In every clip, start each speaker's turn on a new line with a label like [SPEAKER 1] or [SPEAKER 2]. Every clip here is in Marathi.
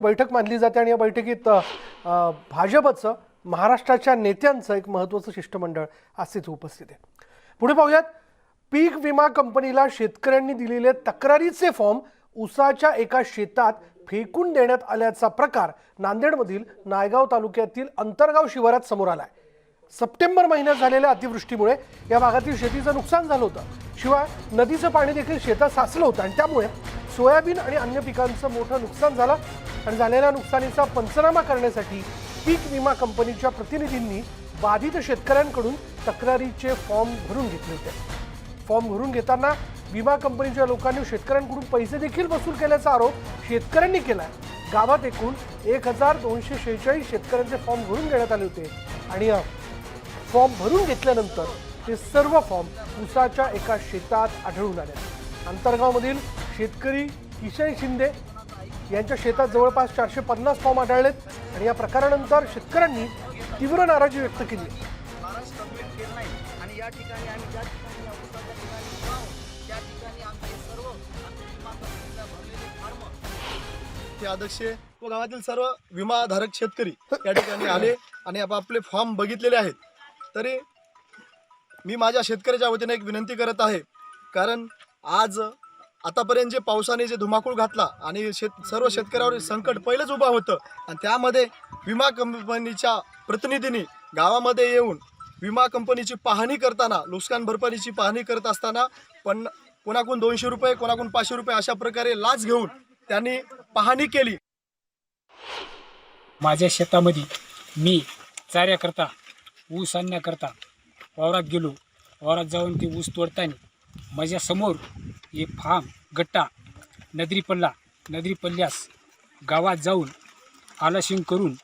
[SPEAKER 1] बैठक मानली जाते आणि या बैठकीत भाजपचं महाराष्ट्राच्या नेत्यांचं एक महत्त्वाचं शिष्टमंडळ आज तिथे उपस्थित आहे. पुढे पाहूयात पीक विमा कंपनीला शेतकऱ्यांनी दिलेले तक्रारीचे फॉर्म उसाच्या एका शेतात फेकून देण्यात आल्याचा प्रकार नांदेडमधील नायगाव तालुक्यातील अंतरगाव शिवारात समोर आलाय. सप्टेंबर महिन्यात झालेल्या अतिवृष्टीमुळे या भागातील शेतीचं नुकसान झालं होतं. शिवाय नदीचं पाणी देखील शेतात साचलं होतं आणि त्यामुळे सोयाबीन आणि अन्य पिकांचं मोठं नुकसान झालं आणि झालेल्या नुकसानीचा पंचनामा करण्यासाठी पीक विमा कंपनीच्या प्रतिनिधींनी बाधित शेतकऱ्यांकडून तक्रारीचे फॉर्म भरून घेतले होते. फॉर्म भरून घेताना विमा कंपनीच्या लोकांनी शेतकऱ्यांकडून पैसे देखील वसूल केल्याचा आरोप शेतकऱ्यांनी केला गावात एकूण एक हजार दोनशे शेहेचाळीस शेतकऱ्यांचे फॉर्म भरून घेण्यात आले होते आणि फॉर्म भरून घेतल्यानंतर ते सर्व फॉर्म उसाच्या एका शेतात आढळून आले. अंतरगावमधील शेतकरी किशन शिंदे यांच्या शेतात जवळपास चारशे पन्नास फॉर्म आढळलेत आणि या प्रकारानंतर शेतकऱ्यांनी तीव्र नाराजी व्यक्त केली.
[SPEAKER 2] आणि या ठिकाणी आम्ही ज्या ठिकाणी
[SPEAKER 3] अध्यक्ष व गावातील सर्व विमाधारक शेतकरी या ठिकाणी आले आणि आपापले फॉर्म बघितलेले आहेत. तरी मी माझ्या शेतकऱ्याच्या वतीने एक विनंती करत आहे. कारण आज आतापर्यंत जे पावसाने जे धुमाकूळ घातला आणि शेत सर्व शेतकऱ्यावर संकट पहिलंच उभा होतं आणि त्यामध्ये विमा कंपनीच्या प्रतिनिधींनी गावामध्ये येऊन विमा कंपनीची पाहणी करताना नुकसान भरपाईची पाहणी करत असताना पण कोणाकडून दोनशे रुपये कोणाकून पाचशे रुपये अशा प्रकारे लाच घेऊन त्यांनी पाहणी केली.
[SPEAKER 4] माझ्या शेतामध्ये मी चाऱ्याकरता ऊस आणण्याकरता वावरात गेलो. वावरात जाऊन ती ऊस तोडताना माझ्यासमोर एक फार्म गट्टा नदरी पल्ला नदरी पल्ल्यास गावात जाऊन आलाशिंग करून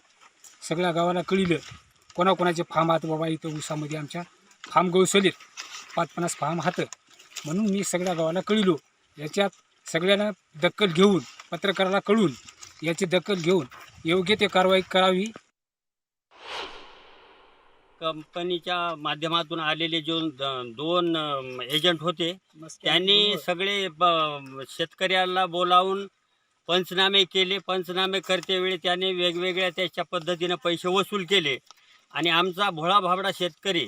[SPEAKER 4] सगळ्या गावाला कळिलं कोणाकोणाचे फार्म हात बाबा इथं उसामध्ये आमच्या. फार्म गवसलेत पाच पन्नास फार्म हातं. म्हणून मी सगळ्या गावाला कळिलो. याच्यात सगळ्यांना दखल घेऊन पत्रकाराला कळून याची दखल घेऊन योग्य ते कारवाई करावी
[SPEAKER 5] कंपनीच्या माध्यमातून आलेले जो द- दोन एजंट होते त्यांनी सगळे ब- शेतकऱ्याला बोलावून पंचनामे केले. पंचनामे करतेवेळी त्याने वेगवेगळ्या त्याच्या पद्धतीनं पैसे वसूल केले. आणि आमचा भोळा भाबडा शेतकरी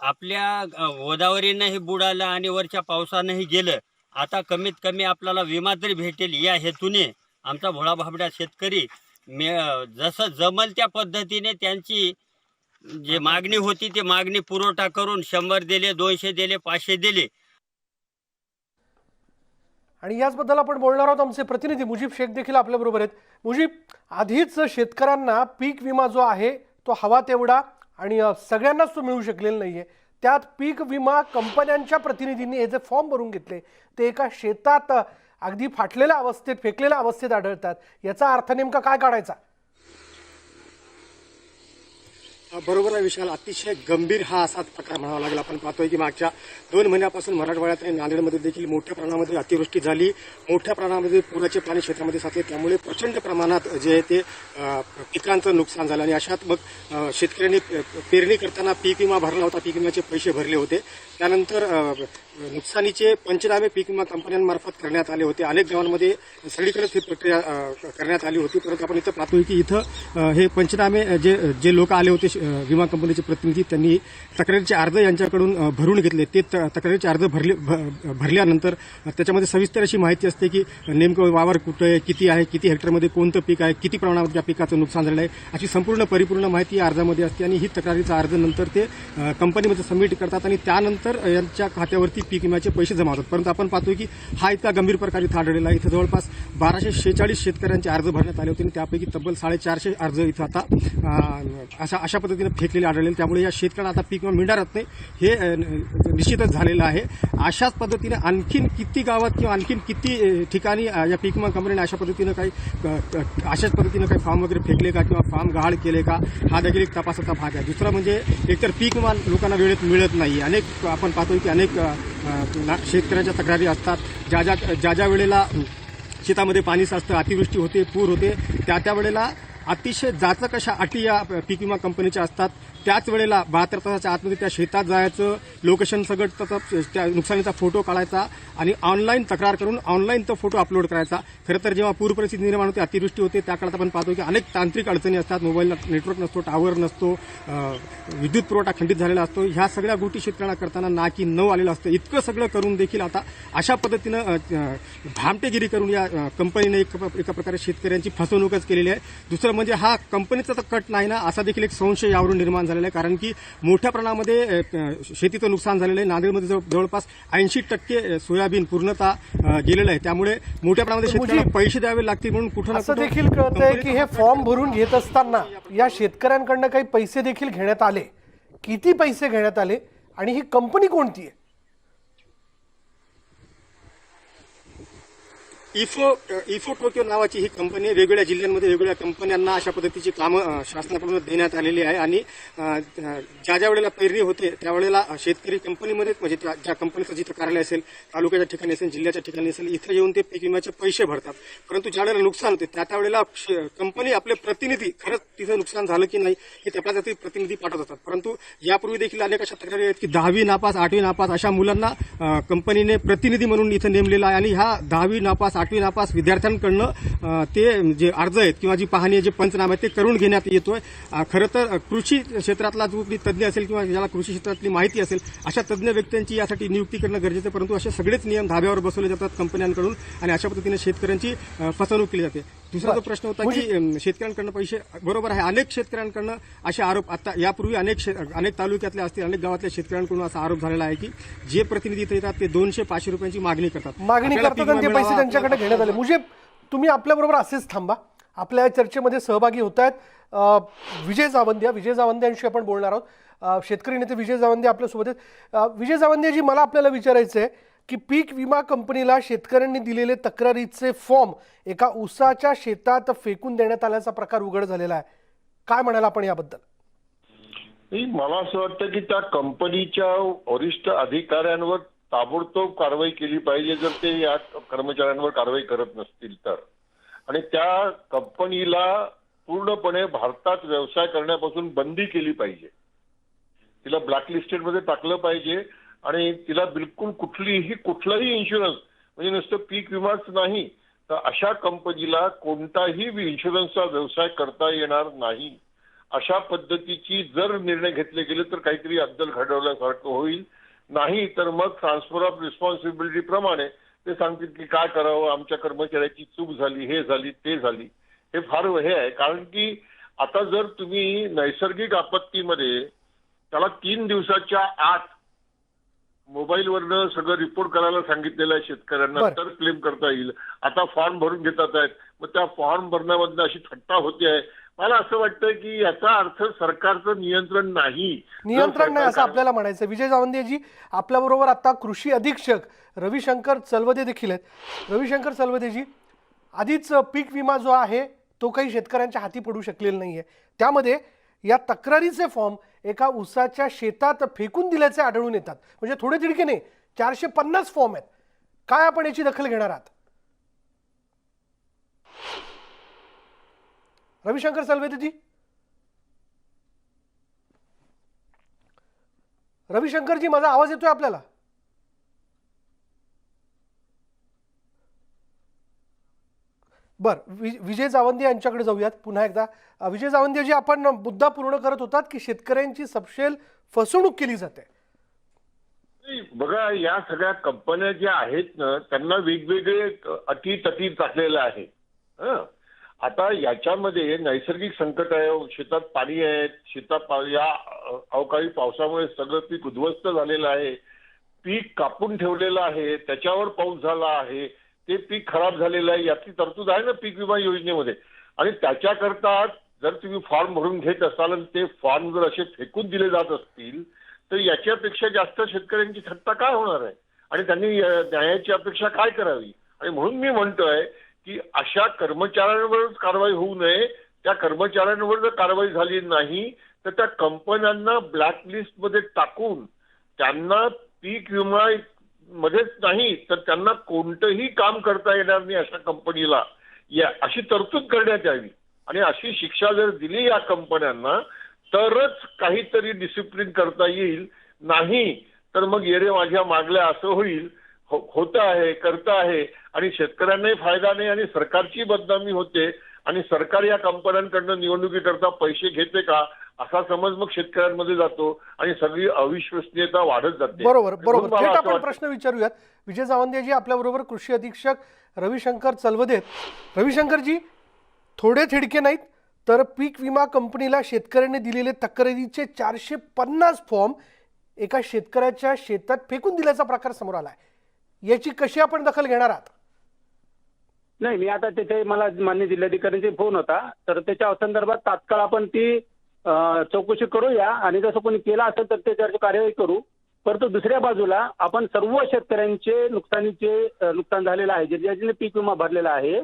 [SPEAKER 5] आपल्या अ, गोदावरीनंही बुडालं आणि वरच्या पावसानंही गेलं. आता कमीत कमी आपल्याला विमा तरी भेटेल या हेतूने आमचा भोळा भाबडा शेतकरी मे जसं जमल त्या पद्धतीने त्यांची जे मागणी होती ती मागणी पुरवठा करून शंभर दिले दोनशे दिले पाचशे दिले.
[SPEAKER 1] आणि याचबद्दल आपण बोलणार आहोत आमचे प्रतिनिधी मुजीब शेख देखील आपल्याबरोबर आहेत. मुजीब आधीच शेतकऱ्यांना पीक विमा जो आहे तो हवा तेवढा आणि सगळ्यांनाच तो मिळू शकलेला नाही आहे त्यात पीक विमा कंपन्यांच्या प्रतिनिधींनी हे जे फॉर्म भरून घेतले ते एका शेतात अगदी फाटलेल्या अवस्थेत फेकलेल्या अवस्थेत आढळतात. याचा अर्थ नेमका काय काढायचा?
[SPEAKER 6] बरोबर आहे विशाल. अतिशय गंभीर हा असाच प्रकार म्हणावा लागला. आपण पाहतोय की मागच्या दोन महिन्यापासून मराठवाड्यात आणि नांदेडमध्ये देखील मोठ्या प्रमाणामध्ये अतिवृष्टी झाली. मोठ्या प्रमाणामध्ये पुराचे पाणी क्षेत्रामध्ये साचले. त्यामुळे प्रचंड प्रमाणात जे आहे ते पिकांचं नुकसान झालं. आणि अशात मग शेतकऱ्यांनी पे- पेरणी करताना पीक विमा भरला होता. पीक विम्याचे पैसे भरले होते. त्यानंतर नुकसानीचे पंचनामे पीक विमा कंपन्यांमार्फत करण्यात आले होते. अनेक गावांमध्ये सगळीकडेच ही प्रक्रिया करण्यात आली होती. परंतु आपण इथं पाहतोय की इथं हे पंचनामे जे जे लोक आले होते विमा कंपनीचे प्रतिनिधी त्यांनी तक्रारीचे अर्ज यांच्याकडून भरून घेतले. ते त- तक्रारीचे अर्ज भरले भ- भरल्यानंतर त्याच्यामध्ये सविस्तर अशी माहिती असते की नेमकं वावर कुठं आहे किती आहे किती हेक्टरमध्ये कोणतं पीक आहे किती प्रमाणात त्या पिकाचं नुकसान झालेलं आहे अशी संपूर्ण परिपूर्ण माहिती या अर्जामध्ये असते. आणि ही तक्रारीचा अर्ज नंतर ते कंपनीमध्ये सबमिट करतात. आणि त्यानंतर यांच्या खात्यावरती पीक विम्याचे पैसे जमा होतात. परंतु आपण पाहतोय की हा इतका गंभीर प्रकारे इथं आढळलेला आहे. इथं जवळपास बाराशे शेचाळीस शेतकऱ्यांचे अर्ज भरण्यात आले होते आणि त्यापैकी तब्बल साडेचारशे अर्ज इथं आता अशा अशा पद्धतीनं फेकलेले आढळले त्यामुळे या शेतकऱ्यांना आता पीक विमा मिळणारच नाही. हे निश्चितच झालेलं आहे. अशाच पद्धतीने आणखीन किती गावात किंवा आणखीन किती ठिकाणी या पीक विमा कंपनीने अशा पद्धतीनं काही अशाच पद्धतीनं काही फॉर्म वगैरे फेकले का किंवा फॉर्म गहाळ केले का? हा देखील एक तपासाचा भाग आहे. दुसरा म्हणजे एकतर पीक विमा लोकांना वेळेत मिळत नाही अनेक आपण पाहतोय की अनेक शेतकऱ्यांच्या तक्रारी असतात. ज्या ज्या ज्या ज्या वेळेला शेतामध्ये पाणी साचतं अतिवृष्टी होते पूर होते त्या त्या वेळेला अतिशय जाचक अशा अटी या पीक विमा कंपनीच्या असतात. त्याच वेळेला बहात्तर तासाच्या आतमध्ये त्या शेतात जायचं लोकेशन सगळं त्याचा त्या नुकसानीचा फोटो काढायचा आणि ऑनलाईन तक्रार करून ऑनलाईन तो फोटो अपलोड करायचा. खरं तर जेव्हा पूर परिस्थिती निर्माण होते अतिवृष्टी होते त्या काळात आपण पाहतो की अनेक तांत्रिक अडचणी असतात. मोबाईलला नेटवर्क नसतो टावर नसतो विद्युत पुरवठा खंडित झालेला असतो. ह्या सगळ्या गोष्टी शेतकऱ्यांना करताना ना की नऊ आलेलं असतं. इतकं सगळं करून देखील आता अशा पद्धतीनं भामटेगिरी करून या कंपनीने एक एका प्रकारे शेतकऱ्यांची फसवणूकच केलेली आहे. दुसरं म्हणजे हा कंपनीचा तर कट नाही ना असा देखील एक संशय यावरून निर्माण झाला झालेला आहे. कारण की मोठ्या प्रमाणामध्ये शेतीचं नुकसान झालेलं आहे. नांदेडमध्ये जवळ- जवळपास ऐंशी टक्के सोयाबीन पूर्णतः गेलेलं आहे. त्यामुळे मोठ्या प्रमाणामध्ये शेतकऱ्यांना पैसे द्यावे लागतील म्हणून कुठं
[SPEAKER 1] असं देखील कळतंय की हे फॉर्म भरून घेत असताना या शेतकऱ्यांकडनं काही पैसे देखील घेण्यात आले. किती पैसे घेण्यात आले आणि ही कंपनी कोणती आहे?
[SPEAKER 6] इफो इफोटोक्यो नावाची ही कंपनी वेगवेगळ्या जिल्ह्यांमध्ये वेगवेगळ्या कंपन्यांना अशा पद्धतीची कामं शासनाकडून देण्यात आलेली आहे. आणि ज्या ज्या वेळेला पेरणी होते त्यावेळेला शेतकरी कंपनीमध्ये म्हणजे त्या- ज्या कंपनीचं जिथं कार्यालय असेल तालुक्याच्या ठिकाणी असेल जिल्ह्याच्या ठिकाणी असेल इथं येऊन ते पीक विम्याचे पैसे भरतात. परंतु ज्या वेळेला नुकसान होते त्या त्यावेळेला कंपनी आपले प्रतिनिधी खरंच तिथं नुकसान झालं की नाही हे तपासासाठी प्रतिनिधी पाठवत असतात. परंतु यापूर्वी देखील अनेक अशा तक्रारी आहेत की दहावी नापास आठवी नापास अशा मुलांना कंपनीने प्रतिनिधी म्हणून इथं नेमलेला आहे. आणि ह्या दहावी नापास आठवी नापास विद्यार्थ्यांकडनं ते जे अर्ज आहेत किंवा जी पाहणी आहे, जे पंचनामे आहेत ते करून घेण्यात येतोय. खरं तर कृषी क्षेत्रातला जो कोणी तज्ज्ञ असेल किंवा ज्याला कृषी क्षेत्रातली माहिती असेल अशा तज्ज्ञ व्यक्तींची यासाठी नियुक्ती करणं गरजेचं आहे परंतु असे सगळेच नियम धाब्यावर बसवले जातात कंपन्यांकडून आणि अशा पद्धतीने शेतकऱ्यांची फसवणूक केली जाते. दुसरा जो प्रश्न होता की अं, शेतकऱ्यांकडनं पैसे बरोबर आहे अनेक शेतकऱ्यांकडनं असे आरोप आता यापूर्वी अनेक अनेक तालुक्यातले असतील अनेक गावातल्या शेतकऱ्यांकडून असा आरोप झालेला आहे की जे प्रतिनिधी इथे येतात ते दोनशे पाचशे रुपयांची मागणी करतात.
[SPEAKER 1] मागणी करतात आणि ते पैसे त्यांच्याकडे घेण्यात आले. म्हणजे तुम्ही आपल्याबरोबर असेच थांबा. आपल्या या चर्चेमध्ये सहभागी होत आहेत. विजय जावंद्या विजय जावंद्यांशी आपण बोलणार आहोत. शेतकरी नेते विजय जावंदे आपल्यासोबत आहेत. विजय जावंदेजी मला आपल्याला विचारायचं आहे की पीक विमा कंपनीला शेतकऱ्यांनी दिलेले तक्रारीचे फॉर्म एका उसाच्या शेतात फेकून देण्यात आल्याचा प्रकार उघड झालेला आहे. काय म्हणाल आपण याबद्दल?
[SPEAKER 7] मला असं वाटतं की त्या कंपनीच्या वरिष्ठ अधिकाऱ्यांवर ताबडतोब कारवाई केली पाहिजे. जर ते या कर्मचाऱ्यांवर कारवाई करत नसतील तर. आणि त्या कंपनीला पूर्णपणे भारतात व्यवसाय करण्यापासून बंदी केली पाहिजे. तिला ब्लॅकलिस्टेडमध्ये टाकलं पाहिजे. आणि तिला बिलकुल कुठलीही कुठलाही इन्शुरन्स म्हणजे नुसतं पीक विमाच नाही तर अशा कंपनीला कोणताही इन्शुरन्सचा व्यवसाय करता येणार नाही. अशा पद्धतीची जर निर्णय घेतले गेले तर काहीतरी अद्दल घडवल्यासारखं होईल. नाही तर मग ट्रान्सफर ऑफ रिस्पॉन्सिबिलिटी प्रमाणे ते सांगतील की काय करावं आमच्या कर्मचाऱ्याची चूक झाली हे झाली ते झाली. हे फार हे आहे. कारण की आता जर तुम्ही नैसर्गिक आपत्तीमध्ये त्याला तीन दिवसाच्या आत मोबाईलवरनं सगळं रिपोर्ट करायला सांगितलेलं आहे शेतकऱ्यांना. तर क्लेम करता येईल. आता फॉर्म भरून घेतात आहेत. मग त्या फॉर्म भरण्यामधनं अशी थट्टा होते आहे. मला असं वाटतं की याचा अर्थ सरकारचं नियंत्रण नाही.
[SPEAKER 1] नियंत्रण नाही असं आपल्याला म्हणायचं विजय जावंदेजी आपल्याबरोबर आता कृषी अधीक्षक रविशंकर चलवदे देखील आहेत. रविशंकर चलवदेजी आधीच पीक विमा जो आहे तो काही शेतकऱ्यांच्या हाती पडू शकलेला नाहीये. त्यामध्ये या तक्रारीचे फॉर्म एका उसाच्या शेतात फेकून दिल्याचे आढळून येतात. म्हणजे थोडे तिडके नाही चारशे पन्नास फॉर्म आहेत. काय आपण याची दखल घेणार आहात? रविशंकर चलवदेजी रविशंकरजी माझा आवाज येतोय आपल्याला? बर वि- विजय जावंदे यांच्याकडे जाऊयात पुन्हा एकदा. विजय विजय जावंदेजी आपण मुद्दा पूर्ण करत होतात की शेतकऱ्यांची सपशेल फसवणूक केली जाते.
[SPEAKER 7] बघा या सगळ्या कंपन्या ज्या आहेत ना त्यांना वेगवेगळे अटी तटी टाकलेल्या आहे आता याच्यामध्ये नैसर्गिक संकट आहे शेतात पाणी आहे शेतात पा- या अवकाळी पावसामुळे सगळं पीक उद्ध्वस्त झालेलं आहे. पीक कापून ठेवलेलं आहे त्याच्यावर पाऊस झाला आहे. ते पीक खराब झालेलं आहे याची तरतूद आहे ना पीक विमा योजनेमध्ये. आणि त्याच्याकरता जर तुम्ही फॉर्म भरून घेत असाल आणि ते फॉर्म जर असे फेकून दिले जात असतील तर याच्यापेक्षा जास्त शेतकऱ्यांची थट्टा काय होणार आहे? आणि त्यांनी न्यायाची अपेक्षा काय करावी? आणि म्हणून मी म्हणतोय की अशा कर्मचाऱ्यांवरच कारवाई होऊ नये. त्या कर्मचाऱ्यांवर जर कारवाई झाली नाही तर त्या कंपन्यांना ब्लॅकलिस्टमध्ये टाकून त्यांना पीक विमा मध्येच नाही तर त्यांना कोणतंही काम करता येणार नाही अशा कंपनीला. या अशी तरतूद करण्यात यावी. आणि अशी शिक्षा जर दिली या कंपन्यांना तरच काहीतरी डिसिप्लिन करता येईल. नाही तर मग येरे माझ्या मागल्या असं होईल. हो- होतं आहे करतं आहे. आणि शेतकऱ्यांनाही फायदा नाही आणि सरकारची बदनामी होते. आणि सरकार या कंपन्यांकडनं निवडणुकीकरता पैसे घेते का? असा समज मग शेतकऱ्यांमध्ये जातो आणि सगळी अविश्वसनीयता वाढत जाते.
[SPEAKER 1] बरोबर बरोबर. थेट आपण प्रश्न विचारूयात. विजय जावंदेजी आपल्याबरोबर कृषी अधीक्षक रविशंकर चलवदेत. रविशंकरजी थोडे थिडके नाहीत तर पीक विमा कंपनीला शेतकऱ्यांनी दिलेले तक्रारीचे चारशे पन्नास फॉर्म एका शेतकऱ्याच्या शेतात फेकून दिल्याचा प्रकार समोर आलाय. याची कशी आपण दखल घेणार आहात?
[SPEAKER 8] नाही मी आता तिथे मला मान्य जिल्हाधिकाऱ्यांचे फोन होता तर त्याच्या संदर्भात तात्काळ आपण ती चौकशी करूया आणि जसं कोणी केलं असेल तर त्याच्यावर कार्यवाही करू. परंतु दुसऱ्या बाजूला आपण सर्व शेतकऱ्यांचे नुकसानीचे नुकसान झालेलं आहे. जे ज्याने पीक विमा भरलेला आहे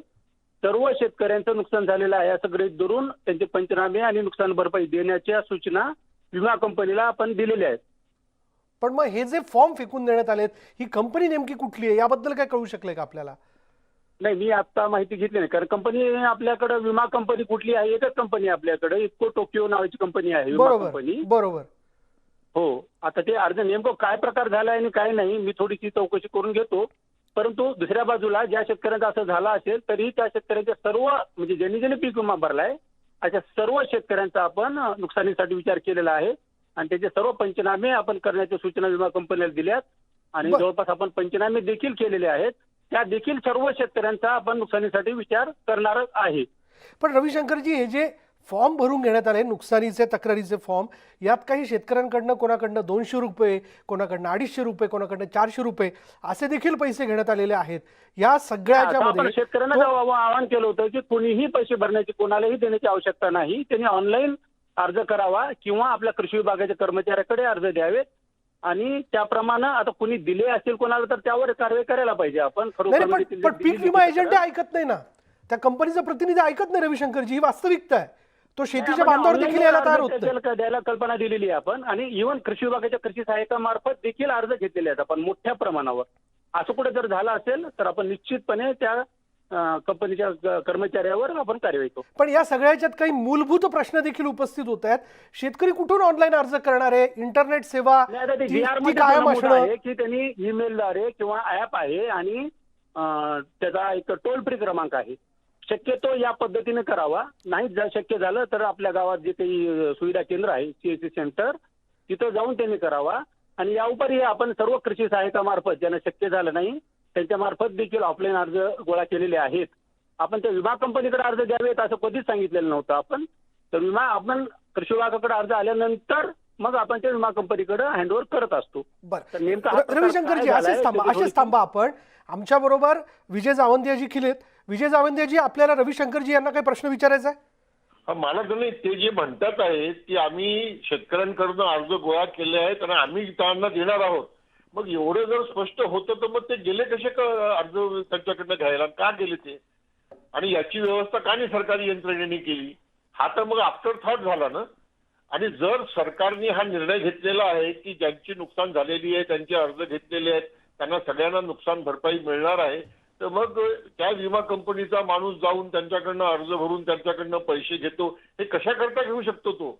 [SPEAKER 8] सर्व शेतकऱ्यांचं नुकसान झालेलं आहे. असं गृहित धरून त्यांचे पंचनामे आणि नुकसान भरपाई देण्याच्या सूचना विमा कंपनीला आपण दिलेल्या आहेत.
[SPEAKER 1] पण मग हे जे फॉर्म फेकून देण्यात आलेत ही कंपनी नेमकी कुठली आहे? याबद्दल काय कळू शकले का आपल्याला?
[SPEAKER 8] नाही मी आता माहिती घेतली नाही. कारण कंपनी आपल्याकडे विमा कंपनी कुठली आहे एकच कंपनी आपल्याकडे. इतको टोकियो नावाची कंपनी आहे विमा
[SPEAKER 1] बरोबर
[SPEAKER 8] कंपनी
[SPEAKER 1] बरोबर.
[SPEAKER 8] हो आता ते अर्ज नेमकं काय प्रकार झालाय आणि काय नाही मी थोडीशी चौकशी करून घेतो. परंतु दुसऱ्या बाजूला ज्या शेतकऱ्यांचं असं झालं असेल तरी त्या शेतकऱ्यांच्या सर्व म्हणजे ज्यांनी ज्यांनी पीक विमा भरलाय अशा सर्व शेतकऱ्यांचा आपण नुकसानीसाठी विचार केलेला आहे. आणि त्याचे सर्व पंचनामे आपण करण्याच्या सूचना विमा कंपनीला दिल्यात. आणि. जवळपास आपण पंचनामे देखील केलेले आहेत. त्या देखील सर्व शेतकऱ्यांचा आपण नुकसानीसाठी विचार करणार आहे.
[SPEAKER 1] पण रविशंकरजी हे जे फॉर्म भरून घेण्यात आले नुकसानीचे तक्रारीचे फॉर्म यात काही शेतकऱ्यांकडनं कोणाकडनं दोनशे रुपये कोणाकडनं अडीचशे रुपये कोणाकडनं चारशे रुपये असे देखील पैसे घेण्यात आलेले आहेत. या सगळ्याच्या
[SPEAKER 8] शेतकऱ्यांना आवाहन केलं होतं की कुणीही पैसे भरण्याची कोणालाही देण्याची आवश्यकता नाही. त्यांनी ऑनलाईन अर्ज करावा किंवा आपल्या कृषी विभागाच्या कर्मचाऱ्याकडे अर्ज द्यावेत. आणि त्याप्रमाणे आता कुणी दिले असतील कोणाला तर त्यावर कारवाई करायला पाहिजे. आपण
[SPEAKER 1] नाही
[SPEAKER 8] खरोखर म्हणजे
[SPEAKER 1] पण पीक विमा एजंट. ऐकत नाही ना. त्या कंपनीचा प्रतिनिधी ऐकत नाही रविशंकरजी ही वास्तविकता आहे. तो शेतीच्या बांधावर देखील यायला तयार होत नाही
[SPEAKER 8] त्याला द्यायला कल्पना दिलेली आहे आपण. आणि इव्हन कृषी विभागाच्या कृषी सहाय्यकामार्फत देखील अर्ज घेतलेले आहेत आपण मोठ्या प्रमाणावर. असं कुठे जर झालं असेल तर आपण निश्चितपणे त्या कंपनीच्या कर्मचाऱ्यावर आपण कारवाई करू.
[SPEAKER 1] पण या सगळ्याच्यात काही मूलभूत प्रश्न देखील उपस्थित होत आहेत. शेतकरी कुठून ऑनलाईन अर्ज करणार आहे? इंटरनेट सेवा
[SPEAKER 8] की त्यांनी ईमेलद्वारे किंवा ऍप आहे आणि त्याचा एक टोल फ्री क्रमांक आहे. शक्यतो या पद्धतीने करावा. नाही जर शक्य झालं तर आपल्या गावात जे काही सुविधा केंद्र आहे सीएससी सेंटर तिथं जाऊन त्यांनी करावा. आणि या उपरी आपण सर्व कृषी सहाय्यकामार्फत ज्यांना शक्य झालं नाही त्यांच्या मार्फत देखील ऑफलाईन अर्ज गोळा केलेले आहेत. आपण त्या विमा कंपनीकडे अर्ज द्यावेत असं कधीच सांगितलेलं नव्हतं आपण. तर विमा आपण कृषी विभागाकडे अर्ज आल्यानंतर मग आपण त्या विमा कंपनीकडे हँडओव्हर करत असतो.
[SPEAKER 1] रविशंकरजी असेच थांबा असेच थांबा आपण. आमच्या बरोबर विजय जावंदियाजी खिलेत. विजय जावंदियाजी आपल्याला रविशंकरजी यांना काही प्रश्न विचारायचा आहे?
[SPEAKER 7] मला तर नाही ते जे म्हणतात आहेत की आम्ही शेतकऱ्यांकडून अर्ज गोळा केले आहेत आणि आम्ही त्यांना देणार आहोत. मग एवढं जर स्पष्ट होतं तर मग ते गेले कसे अर्ज त्यांच्याकडनं घ्यायला? का गेले ते? आणि याची व्यवस्था का नाही सरकारी यंत्रणेने केली? हा तर मग आफ्टर थॉट झाला ना? आणि जर सरकारने हा निर्णय घेतलेला आहे की ज्यांची नुकसान झालेली आहे त्यांचे अर्ज घेतलेले आहेत त्यांना सगळ्यांना नुकसान भरपाई मिळणार आहे तर मग त्या विमा कंपनीचा माणूस जाऊन त्यांच्याकडनं अर्ज भरून त्यांच्याकडनं पैसे घेतो. हे कशा करता घेऊ शकतो तो?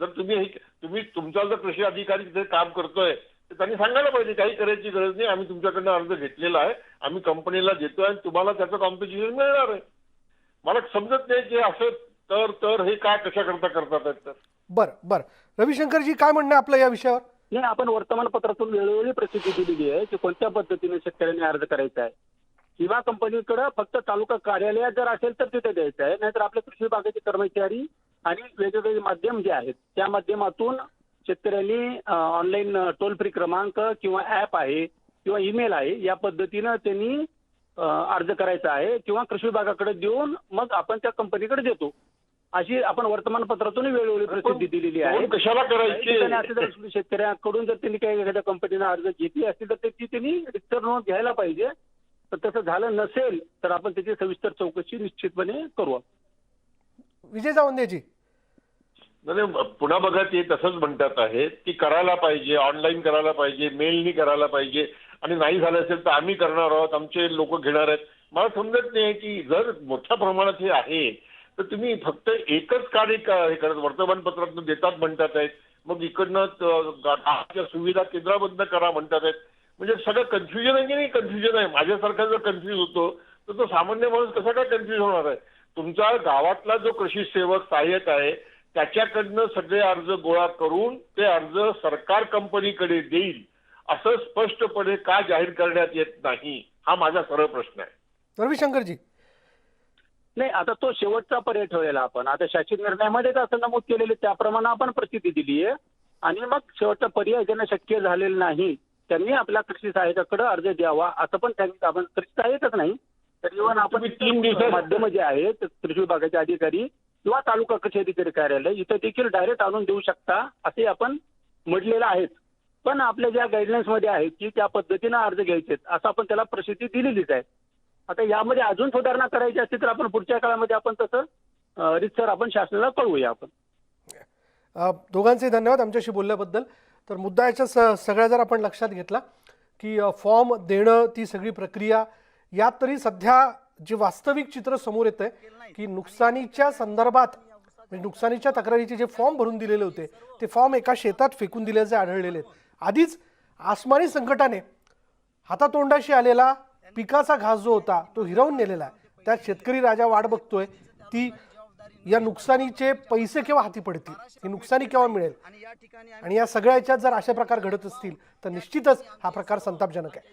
[SPEAKER 7] जर तुम्ही हे तुम्ही तुमचा जर कृषी अधिकारी तिथे काम करतोय त्यांनी सांगायला पाहिजे काही करायची गरज नाही आम्ही तुमच्याकडनं अर्ज घेतलेला आहे आम्ही कंपनीला देतोय आणि तुम्हाला त्याचं कॉम्पिटिशन मिळणार आहे. मला समजत नाही की असं तर तर हे काय कशा करता करतात तर.
[SPEAKER 1] बरं बरं. रविशंकरजी काय म्हणणं आहे आपलं या विषयावर?
[SPEAKER 8] नाही आपण वर्तमानपत्रातून वेळोवेळी प्रसिद्धी दिलेली आहे की कोणत्या पद्धतीने शेतकऱ्यांनी अर्ज करायचा आहे. विमा कंपनीकडे फक्त तालुका कार्यालयात जर असेल तर तिथे द्यायचं आहे. नाहीतर आपल्या कृषी विभागाचे कर्मचारी आणि वेगवेगळे माध्यम जे आहेत त्या माध्यमातून शेतकऱ्यांनी ऑनलाईन टोल फ्री क्रमांक किंवा ऍप आहे किंवा ईमेल आहे या पद्धतीनं त्यांनी अर्ज करायचा आहे किंवा कृषी विभागाकडे देऊन मग आपण त्या कंपनीकडे देतो. अशी आपण वर्तमानपत्रातून वेळोवेळी प्रसिद्धी दिलेली आहे.
[SPEAKER 7] कशाला
[SPEAKER 8] असं
[SPEAKER 7] करायचे?
[SPEAKER 8] जर शेतकऱ्यांकडून जर त्यांनी काही एखाद्या कंपनीनं अर्ज घेतली असतील तर त्याची त्यांनी रिक्तर नोंद घ्यायला पाहिजे. तर तसं झालं नसेल तर आपण त्याची सविस्तर चौकशी निश्चितपणे करू.
[SPEAKER 1] विजय जावंदेजी.
[SPEAKER 7] नाही पुन्हा बघा ते तसंच म्हणतात आहेत की करायला पाहिजे ऑनलाईन करायला पाहिजे मेलनी करायला पाहिजे. आणि नाही झालं असेल तर आम्ही करणार आहोत आमचे लोक घेणार आहेत. मला समजत नाही की जर मोठ्या प्रमाणात हे आहे तर तुम्ही फक्त एकच कार्य हे करत वर्तमानपत्रातून देतात म्हणतात आहेत. मग इकडनं सुविधा केंद्राबद्ध करा म्हणतात आहेत. म्हणजे सगळं कन्फ्युजन आहे की नाही? कन्फ्युजन आहे. माझ्यासारखा जर कन्फ्युज होतो तर तो सामान्य माणूस कसा काय कन्फ्युज होणार आहे? तुमचा गावातला जो कृषी सेवक सहाय्यक आहे त्याच्याकडनं सगळे अर्ज गोळा करून ते अर्ज सरकार कंपनीकडे देईल असं स्पष्टपणे का जाहीर करण्यात येत नाही हा माझा सरळ प्रश्न आहे.
[SPEAKER 1] रविशंकरजी.
[SPEAKER 8] नाही आता तो शेवटचा पर्याय ठेवलेला आपण. आता शासन निर्णयामध्येच असं नमूद केलेले त्याप्रमाणे आपण प्रचिती दिली आहे. आणि मग शेवटचा पर्याय ज्यांना शक्य झालेला नाही त्यांनी आपल्या कृषी सहाय्यकाकडे अर्ज द्यावा असं पण त्यांनी आपण कृषी सहाय्यकच नाही तर इव्हन आपण
[SPEAKER 7] तीन दिवसात-
[SPEAKER 8] माध्यम जे आहेत कृषी विभागाचे अधिकारी किंवा तालुका कृषी कार्यालय इथं देखील डायरेक्ट आणून देऊ शकता असे आपण म्हटलेलं आहेत. पण आपल्या ज्या गाईडलाईन्समध्ये आहेत की त्या पद्धतीनं अर्ज घ्यायचे असं आपण त्याला प्रसिद्धी दिलेलीच आहे. आता यामध्ये अजून सुधारणा करायची असतील तर आपण पुढच्या काळामध्ये आपण तसं रितसर आपण शासनाला कळवूया आपण.
[SPEAKER 1] दोघांचे धन्यवाद आमच्याशी बोलल्याबद्दल. तर मुद्दा याच्या स सगळ्या जर आपण लक्षात घेतला की फॉर्म देणं ती सगळी प्रक्रिया यात तरी सध्या जे वास्तविक चित्र समोर येत आहे की नुकसानीच्या संदर्भात म्हणजे नुकसानीच्या तक्रारीचे जे फॉर्म भरून दिलेले होते ते फॉर्म एका शेतात फेकून दिल्याचे आढळलेले आहेत. आधीच आसमानी संकटाने हातातोंडाशी आलेला पिकाचा घास जो होता तो हिरावून नेलेला आहे. त्यात शेतकरी राजा वाट बघतोय ती या नुकसानीचे पैसे केव्हा हाती पडतील? ही नुकसानी केव्हा मिळेल?
[SPEAKER 2] आणि या
[SPEAKER 1] सगळ्याच्यात जर अशा प्रकार घडत असतील तर निश्चितच हा प्रकार संतापजनक आहे.